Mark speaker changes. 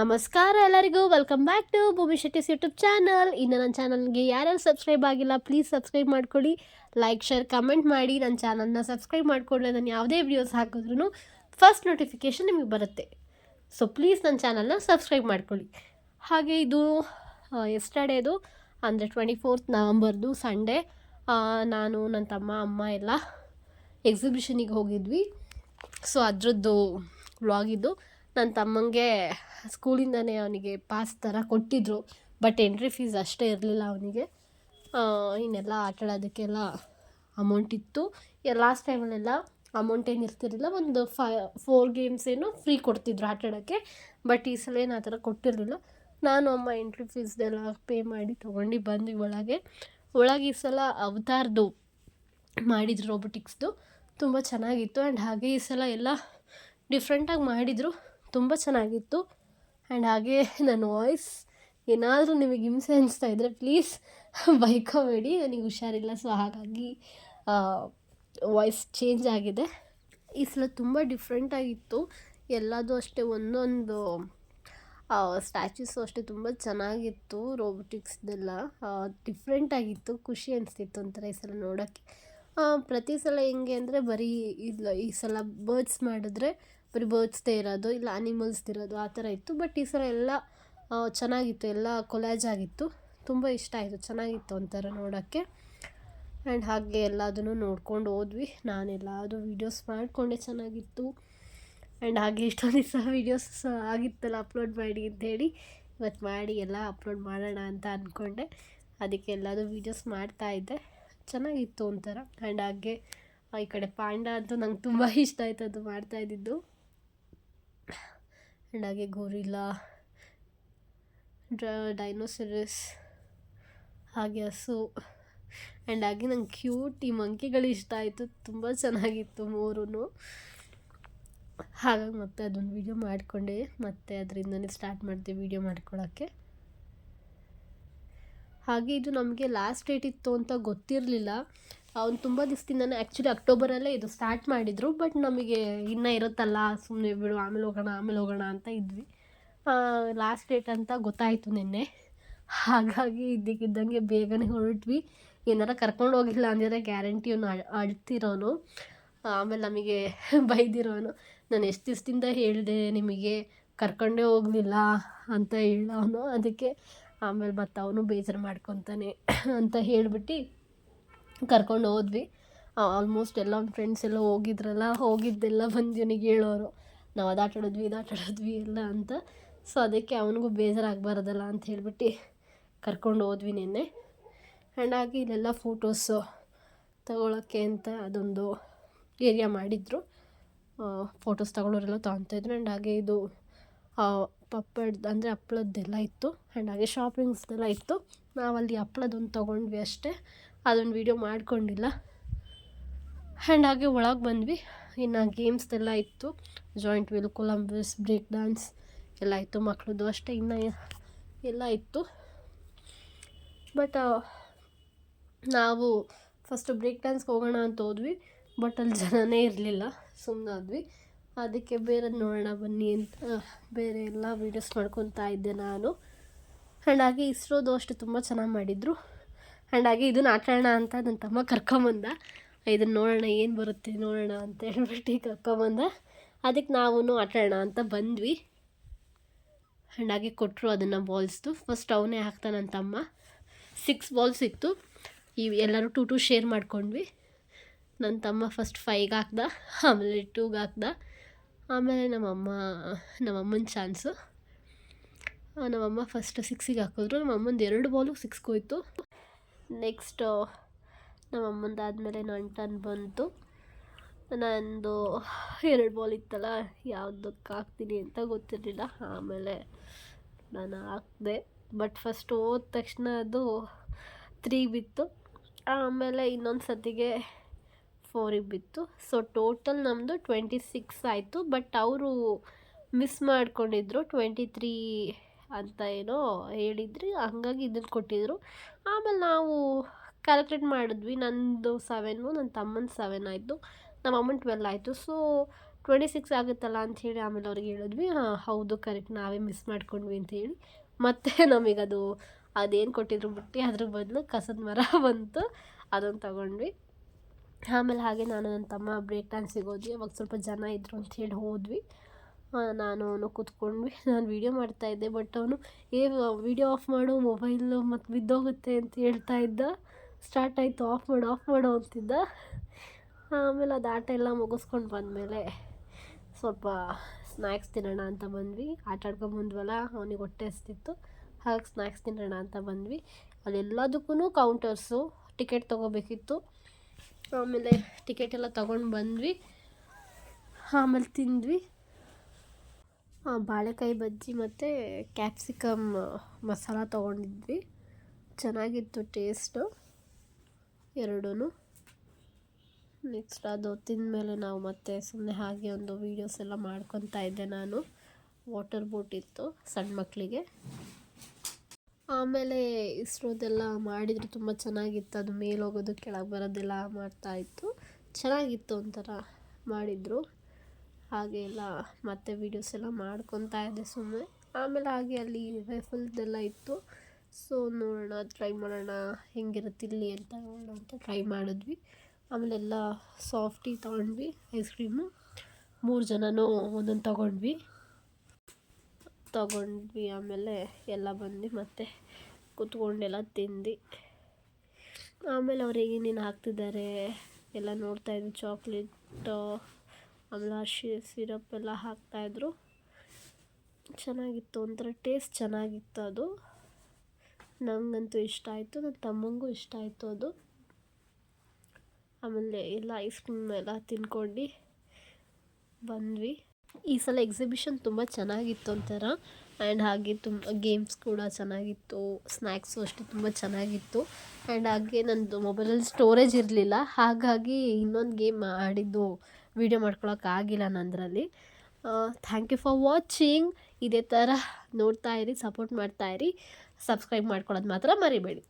Speaker 1: ನಮಸ್ಕಾರ ಎಲ್ಲರಿಗೂ. Welcome back to ಭೂಮಿ ಶೆಟ್ಟಿಸ್ ಯೂಟ್ಯೂಬ್ ಚಾನಲ್ ಇನ್ನು ನನ್ನ ಚಾನಲ್ಗೆ ಯಾರ್ಯಾರು ಸಬ್ಸ್ಕ್ರೈಬ್ ಆಗಿಲ್ಲ ಪ್ಲೀಸ್ ಸಬ್ಸ್ಕ್ರೈಬ್ ಮಾಡ್ಕೊಳ್ಳಿ. ಲೈಕ್ ಶೇರ್ ಕಮೆಂಟ್ ಮಾಡಿ. ನನ್ನ ಚಾನಲ್ನ ಸಬ್ಸ್ಕ್ರೈಬ್ ಮಾಡಿಕೊಂಡ್ರೆ ನಾನು ಯಾವುದೇ ವಿಡಿಯೋಸ್ ಹಾಕಿದ್ರೂ ಫಸ್ಟ್ ನೋಟಿಫಿಕೇಷನ್ ನಿಮಗೆ ಬರುತ್ತೆ. ಸೊ ಪ್ಲೀಸ್ ನನ್ನ ಚಾನಲ್ನ ಸಬ್ಸ್ಕ್ರೈಬ್ ಮಾಡ್ಕೊಳ್ಳಿ. ಹಾಗೆ ಇದು ಎಸ್ಟರ್ಡೇದು ಅಂದರೆ ಟ್ವೆಂಟಿ ಫೋರ್ತ್ ನವಂಬರ್ದು ಸಂಡೇ ನಾನು, ನನ್ನ ತಮ್ಮ, ಅಮ್ಮ ಎಲ್ಲ ಎಕ್ಸಿಬಿಷನಿಗೆ ಹೋಗಿದ್ವಿ. ಸೊ ಅದರದ್ದು ವ್ಲಾಗಿದ್ದು ನನ್ನ ತಮ್ಮಂಗೆ ಸ್ಕೂಲಿಂದನೇ ಅವನಿಗೆ ಪಾಸ್ ಥರ ಕೊಟ್ಟಿದ್ದರು ಬಟ್ ಎಂಟ್ರಿ ಫೀಸ್ ಅಷ್ಟೇ ಇರಲಿಲ್ಲ ಅವನಿಗೆ. ಇನ್ನೆಲ್ಲ ಆಟಾಡೋದಕ್ಕೆಲ್ಲ ಅಮೌಂಟ್ ಇತ್ತು. ಲಾಸ್ಟ್ ಟೈಮಲ್ಲೆಲ್ಲ ಅಮೌಂಟ್ ಏನು ಇರ್ತಿರಲಿಲ್ಲ, ಒಂದು ಫೈ ಫೋರ್ ಗೇಮ್ಸ್ ಏನು ಫ್ರೀ ಕೊಡ್ತಿದ್ರು ಆಟಾಡೋಕ್ಕೆ ಬಟ್ ಈ ಸಲ ಏನು ಆ ಥರ ಕೊಟ್ಟಿರಲಿಲ್ಲ. ನಾನು ಅಮ್ಮ ಎಂಟ್ರಿ ಫೀಸ್ದೆಲ್ಲ ಪೇ ಮಾಡಿ ತೊಗೊಂಡು ಬಂದ್ವಿ ಒಳಗೆ. ಒಳಗೆ ಈ ಸಲ ಅವತಾರ್ದು ಮಾಡಿದ್ರು ರೋಬೋಟಿಕ್ಸ್ದು ತುಂಬ ಚೆನ್ನಾಗಿತ್ತು ಆ್ಯಂಡ್ ಹಾಗೆ ಈ ಸಲ ಎಲ್ಲ ಡಿಫ್ರೆಂಟಾಗಿ ಮಾಡಿದರು. ತುಂಬ ಚೆನ್ನಾಗಿತ್ತು. ಆ್ಯಂಡ್ ಹಾಗೆ ನನ್ನ ವಾಯ್ಸ್, ಏನಾದರೂ ನಿಮಗೆ ಹಿಂಸೆ ಅನಿಸ್ತಾ ಇದ್ದರೆ ಪ್ಲೀಸ್ ಬೈಕೋಬೇಡಿ. ನನಗೆ ಹುಷಾರಿಲ್ಲ, ಸೊ ಹಾಗಾಗಿ ವಾಯ್ಸ್ ಚೇಂಜ್ ಆಗಿದೆ. ಈ ಸಲ ತುಂಬ ಡಿಫ್ರೆಂಟಾಗಿತ್ತು ಎಲ್ಲದೂ ಅಷ್ಟೇ ಒಂದೊಂದು ಸ್ಟ್ಯಾಚ್ಯೂಸು ಅಷ್ಟೇ ತುಂಬ ಚೆನ್ನಾಗಿತ್ತು, ರೋಬೋಟಿಕ್ಸ್ದೆಲ್ಲ ಡಿಫ್ರೆಂಟಾಗಿತ್ತು ಖುಷಿ ಅನಿಸ್ತಿತ್ತು ಒಂಥರ ಈ ಸಲ ನೋಡೋಕ್ಕೆ. ಪ್ರತಿ ಸಲ ಹೆಂಗೆ ಅಂದರೆ ಬರೀ ಇಲ್ಲ, ಈ ಸಲ ಬರ್ಡ್ಸ್ ಮಾಡಿದ್ರೆ ಬರೀ ಬರ್ಡ್ಸ್ದೇ ಇರೋದು, ಇಲ್ಲ ಅನಿಮಲ್ಸ್ದು ಇರೋದು, ಆ ಥರ ಇತ್ತು. ಬಟ್ ಈ ಸಲ ಎಲ್ಲ ಚೆನ್ನಾಗಿತ್ತು, ಎಲ್ಲ ಕೊಲ್ಯಾಜ್ ಆಗಿತ್ತು. ತುಂಬ ಇಷ್ಟ ಆಯಿತು, ಚೆನ್ನಾಗಿತ್ತು ಒಂಥರ ನೋಡೋಕ್ಕೆ. ಆ್ಯಂಡ್ ಹಾಗೆ ಎಲ್ಲದನ್ನು ನೋಡ್ಕೊಂಡು ಹೋದ್ವಿ. ನಾನೆಲ್ಲದು ವೀಡಿಯೋಸ್ ಮಾಡಿಕೊಂಡೆ, ಚೆನ್ನಾಗಿತ್ತು. ಆ್ಯಂಡ್ ಹಾಗೆ ಇಷ್ಟೊಂದು ದಿವಸ ವೀಡಿಯೋಸ್ ಆಗಿತ್ತಲ್ಲ ಅಪ್ಲೋಡ್ ಮಾಡಿ ಅಂಥೇಳಿ. ಇವತ್ತು ಮಾಡಿ, ಎಲ್ಲ ಅಪ್ಲೋಡ್ ಮಾಡೋಣ ಅಂತ ಅಂದ್ಕೊಂಡೆ ಅದಕ್ಕೆ ಎಲ್ಲದೂ ವೀಡಿಯೋಸ್ ಮಾಡ್ತಾಯಿದ್ದೆ ಚೆನ್ನಾಗಿತ್ತು ಒಂಥರ. ಆ್ಯಂಡ್ ಹಾಗೆ ಈ ಕಡೆ ಪಾಂಡ ಅಂತೂ ನಂಗೆ ತುಂಬ ಇಷ್ಟ ಆಯಿತು ಅದು ಮಾಡ್ತಾಯಿದ್ದಿದ್ದು ಆ್ಯಂಡ್ ಹಾಗೆ ಗೋರಿಲ್ಲ, ಡ್ರ, ಡೈನೋಸರಸ್, ಹಾಗೆ ಹಸು ಆ್ಯಂಡ್ ಹಾಗೆ ನಂಗೆ ಕ್ಯೂಟ್ ಈ ಮಂಕಿಗಳು ಇಷ್ಟ ಆಯಿತು. ತುಂಬ ಚೆನ್ನಾಗಿತ್ತು ಮೂರೂ ಹಾಗಾಗಿ ಮತ್ತೆ ಅದೊಂದು ವೀಡಿಯೋ ಮಾಡಿಕೊಂಡೆ. ಮತ್ತೆ ಅದರಿಂದನೇ ಸ್ಟಾರ್ಟ್ ಮಾಡಿದೆ ವೀಡಿಯೋ ಮಾಡ್ಕೊಳ್ಳೋಕ್ಕೆ ಹಾಗೆ ಇದು ನಮಗೆ ಲಾಸ್ಟ್ ಡೇಟ್ ಇತ್ತು ಅಂತ ಗೊತ್ತಿರಲಿಲ್ಲ. ಅವ್ನು ತುಂಬ ದಿವಸದಿಂದನೇ ಆ್ಯಕ್ಚುಲಿ ಅಕ್ಟೋಬರಲ್ಲೇ ಇದು ಸ್ಟಾರ್ಟ್ ಮಾಡಿದರು ಬಟ್ ನಮಗೆ ಇನ್ನೂ ಇರುತ್ತಲ್ಲ ಸುಮ್ಮನೆ ಬಿಡು, ಆಮೇಲೆ ಹೋಗೋಣ ಆಮೇಲೆ ಹೋಗೋಣ ಅಂತ ಇದ್ವಿ. ಲಾಸ್ಟ್ ಡೇಟ್ ಅಂತ ಗೊತ್ತಾಯಿತು ನಿನ್ನೆ. ಹಾಗಾಗಿ ಇದ್ದಕ್ಕಿದ್ದಂಗೆ ಬೇಗನೆ ಹೊರಟ್ವಿ. ಏನಾರ ಕರ್ಕೊಂಡು ಹೋಗಿಲ್ಲ ಅಂದರೆ ಗ್ಯಾರಂಟಿ ಅವನು ಅಳ್ತಿರೋನು. ಆಮೇಲೆ ನಮಗೆ ಬೈದಿರೋನು, ನಾನು ಎಷ್ಟು ದಿವಸದಿಂದ ಹೇಳಿದೆ ನಿಮಗೆ, ಕರ್ಕೊಂಡೇ ಹೋಗಲಿಲ್ಲ ಅಂತ ಹೇಳೋನು. ಅದಕ್ಕೆ ಆಮೇಲೆ ಮತ್ತು ಅವನು ಬೇಜಾರು ಮಾಡ್ಕೊತಾನೆ ಅಂತ ಹೇಳಿಬಿಟ್ಟು ಕರ್ಕೊಂಡು ಹೋದ್ವಿ. ಆಲ್ಮೋಸ್ಟ್ ಎಲ್ಲ ಫ್ರೆಂಡ್ಸ್ ಎಲ್ಲ ಹೋಗಿದ್ರಲ್ಲ, ಹೋಗಿದ್ದೆಲ್ಲ ಬಂದು ಇವನಿಗೆ ಹೇಳೋರು. ನಾವು ಅದು ಆಟಾಡಿದ್ವಿ ಎಲ್ಲ ಅಂತ. ಸೊ ಅದಕ್ಕೆ ಅವನಿಗೂ ಬೇಜಾರಾಗಬಾರ್ದಲ್ಲ ಅಂತ ಹೇಳ್ಬಿಟ್ಟು ಕರ್ಕೊಂಡು ಹೋದ್ವಿ ನಿನ್ನೆ. ಆ್ಯಂಡ್ ಆಗಿ ಇಲ್ಲೆಲ್ಲ ಫೋಟೋಸು ತಗೊಳ್ಳೋಕ್ಕೆ ಅಂತ ಅದೊಂದು ಏರಿಯಾ ಮಾಡಿದರು. ಫೋಟೋಸ್ ತಗೊಳ್ಳೋರೆಲ್ಲ ತೊಗೊತಾಯಿದ್ರು ಆ್ಯಂಡ್ ಹಾಗೆ ಇದು ಪಪ್ಪಡ್, ಅಂದರೆ ಹಪ್ಳದ್ದೆಲ್ಲ ಇತ್ತು. ಆ್ಯಂಡ್ ಹಾಗೆ ಶಾಪಿಂಗ್ಸ್ದೆಲ್ಲ ಇತ್ತು. ನಾವಲ್ಲಿ ಹಪ್ಳದೊಂದು ತೊಗೊಂಡ್ವಿ ಅಷ್ಟೇ. ಅದೊಂದು ವೀಡಿಯೋ ಮಾಡಿಕೊಂಡಿಲ್ಲ. ಆ್ಯಂಡ್ ಹಾಗೆ ಒಳಗೆ ಬಂದ್ವಿ. ಇನ್ನು ಗೇಮ್ಸ್ದೆಲ್ಲ ಇತ್ತು. Joint wheel Columbus break dance ಎಲ್ಲ ಇತ್ತು ಮಕ್ಕಳದ್ದು ಅಷ್ಟೇ. ಇನ್ನು ಎಲ್ಲ ಇತ್ತು. ಬಟ್ ನಾವು ಫಸ್ಟು ಬ್ರೇಕ್ ಡ್ಯಾನ್ಸ್ಗೆ ಹೋಗೋಣ ಅಂತ ಹೋದ್ವಿ. ಬಟ್ ಅಲ್ಲಿ ಜನನೇ ಇರಲಿಲ್ಲ. ಸುಮ್ಮನಾದ್ವಿ ಅದಕ್ಕೆ ಬೇರೆ ನೋಡೋಣ ಬನ್ನಿ ಅಂತ ಬೇರೆ ಎಲ್ಲ ವೀಡಿಯೋಸ್ ಮಾಡ್ಕೊತಾ ಇದ್ದೆ ನಾನು. ಆ್ಯಂಡ್ ಹಾಗೆ ಇಸ್ರೋದು ಅಷ್ಟು ತುಂಬ ಚೆನ್ನಾಗಿ ಮಾಡಿದರು. ಆ್ಯಂಡ್ ಇದನ್ನ ಆಟಾಡೋಣ ಅಂತ ನನ್ನ ತಮ್ಮ ಕರ್ಕೊಂಬಂದ ಇದನ್ನು ನೋಡೋಣ, ಏನು ಬರುತ್ತೆ, ನೋಡೋಣ ಅಂತ ಹೇಳ್ಬಿಟ್ಟು ಕರ್ಕೊಂಬಂದ ಅದಕ್ಕೆ ನಾವು ಆಟಾಡೋಣ ಅಂತ ಬಂದ್ವಿ. ಆ್ಯಂಡ್ ಹಾಗೆ ಕೊಟ್ಟರು ಅದನ್ನು ಬಾಲ್ಸ್ದು. ಫಸ್ಟ್ ಅವನೇ ಹಾಕ್ತಾನೆ ನನ್ನ ತಮ್ಮ. ಸಿಕ್ಸ್ ಬಾಲ್ಸ್ ಇತ್ತು. ಈ ಎಲ್ಲರೂ ಟೂ ಟು ಶೇರ್ ಮಾಡ್ಕೊಂಡ್ವಿ. ನನ್ನ ತಮ್ಮ ಫಸ್ಟ್ ಫೈವ್ಗೆ ಹಾಕ್ದ, ಆಮೇಲೆ ಟೂಗೆ ಹಾಕ್ದ. ಆಮೇಲೆ ನಮ್ಮಮ್ಮ, ನಮ್ಮಮ್ಮನ ಚಾನ್ಸು ನಮ್ಮಮ್ಮ ಫಸ್ಟ್ ಸಿಕ್ಸಿಗೆ ಹಾಕಿದ್ರು. ನಮ್ಮಮ್ಮಂದು ಎರಡು ಬಾಲು ಸಿಕ್ಸ್ಗೆ ಹೋಯ್ತು ನೆಕ್ಸ್ಟು ನಮ್ಮಮ್ಮಂದಾದಮೇಲೆ ನನ್ನ ಟನ್ ಬಂತು. ನಂದು ಎರಡು ಬಾಲ್ ಇತ್ತಲ್ಲ, ಯಾವುದಕ್ಕೆ ಹಾಕ್ತೀನಿ ಅಂತ ಗೊತ್ತಿರಲಿಲ್ಲ. ಆಮೇಲೆ ನಾನು ಹಾಕಿದೆ. ಬಟ್ ಫಸ್ಟ್ ಹೋದ ತಕ್ಷಣ ಅದು ತ್ರೀ ಬಿತ್ತು. ಆಮೇಲೆ ಇನ್ನೊಂದು ಸತಿಗೆ ಫೋರಿಗೆ ಬಿತ್ತು. ಸೊ ಟೋಟಲ್ ನಮ್ಮದು ಟ್ವೆಂಟಿ ಸಿಕ್ಸ್ ಆಯಿತು. ಬಟ್ ಅವರು ಮಿಸ್ ಮಾಡ್ಕೊಂಡಿದ್ರು ಟ್ವೆಂಟಿ ತ್ರೀ ಅಂತ ಏನೋ ಹೇಳಿದ್ರಿ, ಹಂಗಾಗಿ ಇದನ್ನು ಕೊಟ್ಟಿದ್ರು. ಆಮೇಲೆ ನಾವು ಕ್ಯಾಲ್ಕುಲೇಟ್ ಮಾಡಿದ್ವಿ, ನಂದು ಸೆವೆನ್ನು ನನ್ನ ತಮ್ಮನ ಸೆವೆನ್ ಆಯಿತು, ನಮ್ಮ ಅಮ್ಮನ ಟ್ವೆಲ್ ಆಯಿತು. ಸೊ ಟ್ವೆಂಟಿ ಸಿಕ್ಸ್ ಆಗುತ್ತಲ್ಲ ಅಂಥೇಳಿ ಆಮೇಲೆ ಅವ್ರಿಗೆ ಹೇಳಿದ್ವಿ, ಹಾಂ, ಹೌದು ಕರೆಕ್ಟ್ ನಾವೇ ಮಿಸ್ ಮಾಡ್ಕೊಂಡ್ವಿ ಅಂತೇಳಿ ಮತ್ತೆ ನಮಗದು ಅದೇನು ಕೊಟ್ಟಿದ್ರು ಬಿಟ್ಟು, ಅದ್ರ ಬದಲು ಕಸದ ಮರ ಬಂತು ಅದನ್ನು ತಗೊಂಡ್ವಿ. ಆಮೇಲೆ ಹಾಗೆ ನಾನು ನನ್ನ ತಮ್ಮ ಬ್ರೇಕ್ ಡ್ಯಾನ್ಸಿಗೆ ಹೋದ್ವಿ ಅವಾಗ ಸ್ವಲ್ಪ ಜನ ಇದ್ದರು ಅಂಥೇಳಿ ಹೋದ್ವಿ. ನಾನು ಅವನು ಕೂತ್ಕೊಂಡ್ವಿ. ನಾನು ವೀಡಿಯೋ ಮಾಡ್ತಾಯಿದ್ದೆ ಬಟ್ ಅವನು, ಏ ವೀಡಿಯೋ ಆಫ್ ಮಾಡು ಮೊಬೈಲು ಮತ್ತು ಬಿದ್ದೋಗುತ್ತೆ ಅಂತ ಹೇಳ್ತಾ ಇದ್ದ. ಸ್ಟಾರ್ಟ್ ಆಯಿತು ಆಫ್ ಮಾಡು ಆಫ್ ಮಾಡು ಅಂತಿದ್ದ. ಆಮೇಲೆ ಅದು ಆಟ ಎಲ್ಲ ಮುಗಿಸ್ಕೊಂಡು ಬಂದಮೇಲೆ ಸ್ವಲ್ಪ ಸ್ನ್ಯಾಕ್ಸ್ ತಿನ್ನೋಣ ಅಂತ ಬಂದ್ವಿ. ಆಟ ಆಡ್ಕೊಂಬಂದ್ವಲ್ಲ ಅವನಿಗೆ ಹೊಟ್ಟೆ ಹಸ್ತಿತ್ತು. ಹಾಗೆ ಸ್ನ್ಯಾಕ್ಸ್ ತಿನ್ನೋಣ ಅಂತ ಬಂದ್ವಿ. ಅದೆಲ್ಲದಕ್ಕೂ ಕೌಂಟರ್ಸು ಟಿಕೆಟ್ ತೊಗೋಬೇಕಿತ್ತು. ಆಮೇಲೆ ಟಿಕೆಟ್ ಎಲ್ಲ ತೊಗೊಂಡು ಬಂದ್ವಿ. ಆಮೇಲೆ ತಿಂದ್ವಿ. ಬಾಳೆಕಾಯಿ ಬಜ್ಜಿ ಮತ್ತು ಕ್ಯಾಪ್ಸಿಕಮ್ ಮಸಾಲ ತೊಗೊಂಡಿದ್ವಿ. ಚೆನ್ನಾಗಿತ್ತು ಟೇಸ್ಟು ಎರಡೂ ನೆಕ್ಸ್ಟ್ ಅದು ತಿಂದಮೇಲೆ ನಾವು ಮತ್ತೆ ಸುಮ್ಮನೆ ಹಾಗೆ ಒಂದು ವೀಡಿಯೋಸ್ ಎಲ್ಲ ಮಾಡ್ಕೊತಾ ಇದ್ದೆ ನಾನು. ವಾಟರ್ ಬೋಟ್ ಇತ್ತು ಸಣ್ಣ ಮಕ್ಕಳಿಗೆ ಆಮೇಲೆ ಇಸ್ರೋದೆಲ್ಲ ಮಾಡಿದರೆ ತುಂಬ ಚೆನ್ನಾಗಿತ್ತು. ಅದು ಮೇಲೆ ಹೋಗೋದು, ಕೆಳಗೆ ಬರೋದೆಲ್ಲ ಮಾಡ್ತಾಯಿತ್ತು ಚೆನ್ನಾಗಿತ್ತು ಒಂಥರ ಮಾಡಿದರು. ಹಾಗೆ ಎಲ್ಲ ಮತ್ತೆ ವೀಡಿಯೋಸ್ ಎಲ್ಲ ಮಾಡ್ಕೊತಾ ಇದ್ದೆ ಸುಮ್ಮನೆ ಆಮೇಲೆ ಹಾಗೆ ಅಲ್ಲಿ ರೈಫಲ್ದೆಲ್ಲ ಇತ್ತು. ಸೊ ನೋಡೋಣ ಟ್ರೈ ಮಾಡೋಣ, ಹೆಂಗಿರುತ್ತೆ ಇಲ್ಲಿ ಅಂತ ನೋಡೋಣ ಅಂತ ಟ್ರೈ ಮಾಡಿದ್ವಿ. ಆಮೇಲೆ ಎಲ್ಲ ಸಾಫ್ಟಿ ತೊಗೊಂಡ್ವಿ ಐಸ್ ಕ್ರೀಮು ಮೂರು ಜನನೂ ಒಂದೊಂದು ತೊಗೊಂಡ್ವಿ. ತೊಗೊಂಡ್ವಿ, ಆಮೇಲೆ ಎಲ್ಲ ಬಂದು ಮತ್ತೆ ಕೂತ್ಕೊಂಡೆಲ್ಲ ತಿಂದು ಆಮೇಲೆ ಅವ್ರು ಏನೇನು ಹಾಕ್ತಿದ್ದಾರೆ ಎಲ್ಲ ನೋಡ್ತಾಯಿದ್ವಿ ಚಾಕ್ಲೇಟು ಆಮೇಲೆ ಶಿ, ಸಿರಪ್ ಎಲ್ಲ ಹಾಕ್ತಾಯಿದ್ರು ಚೆನ್ನಾಗಿತ್ತು, ಒಂಥರ ಟೇಸ್ಟ್ ಚೆನ್ನಾಗಿತ್ತು ಅದು. ನನಗಂತೂ ಇಷ್ಟ ಆಯಿತು ನನ್ನ ತಮ್ಮಂಗೂ ಇಷ್ಟ ಆಯಿತು ಅದು. ಆಮೇಲೆ ಎಲ್ಲ ಐಸ್ ಕ್ರೀಮ್ ಎಲ್ಲ ತಿನ್ಕೊಂಡು ಬಂದ್ವಿ. ಈ ಸಲ ಎಕ್ಸಿಬಿಷನ್ ತುಂಬ ಚೆನ್ನಾಗಿತ್ತು ಒಂಥರ. ಆ್ಯಂಡ್ ಹಾಗೆ ತುಂಬ ಗೇಮ್ಸ್ ಕೂಡ ಚೆನ್ನಾಗಿತ್ತು ಸ್ನ್ಯಾಕ್ಸು ಅಷ್ಟೇ ತುಂಬ ಚೆನ್ನಾಗಿತ್ತು. ಆ್ಯಂಡ್ ಹಾಗೆ ನನ್ನದು ಮೊಬೈಲಲ್ಲಿ ಸ್ಟೋರೇಜ್ ಇರಲಿಲ್ಲ, ಹಾಗಾಗಿ ಇನ್ನೊಂದು ಗೇಮ್ ಆಡಿದ್ದು. ವೀಡಿಯೋ ಮಾಡ್ಕೊಳೋಕ್ಕಾಗಿಲ್ಲ ನಂದರಲ್ಲಿ ಥ್ಯಾಂಕ್ ಯು ಫಾರ್ ವಾಚಿಂಗ್ ಇದೇ ಥರ ನೋಡ್ತಾ ಇರಿ ಸಪೋರ್ಟ್ ಮಾಡ್ತಾ ಇರಿ. ಸಬ್ಸ್ಕ್ರೈಬ್ ಮಾಡ್ಕೊಳ್ಳೋದು ಮಾತ್ರ ಮರಿಬೇಡಿ.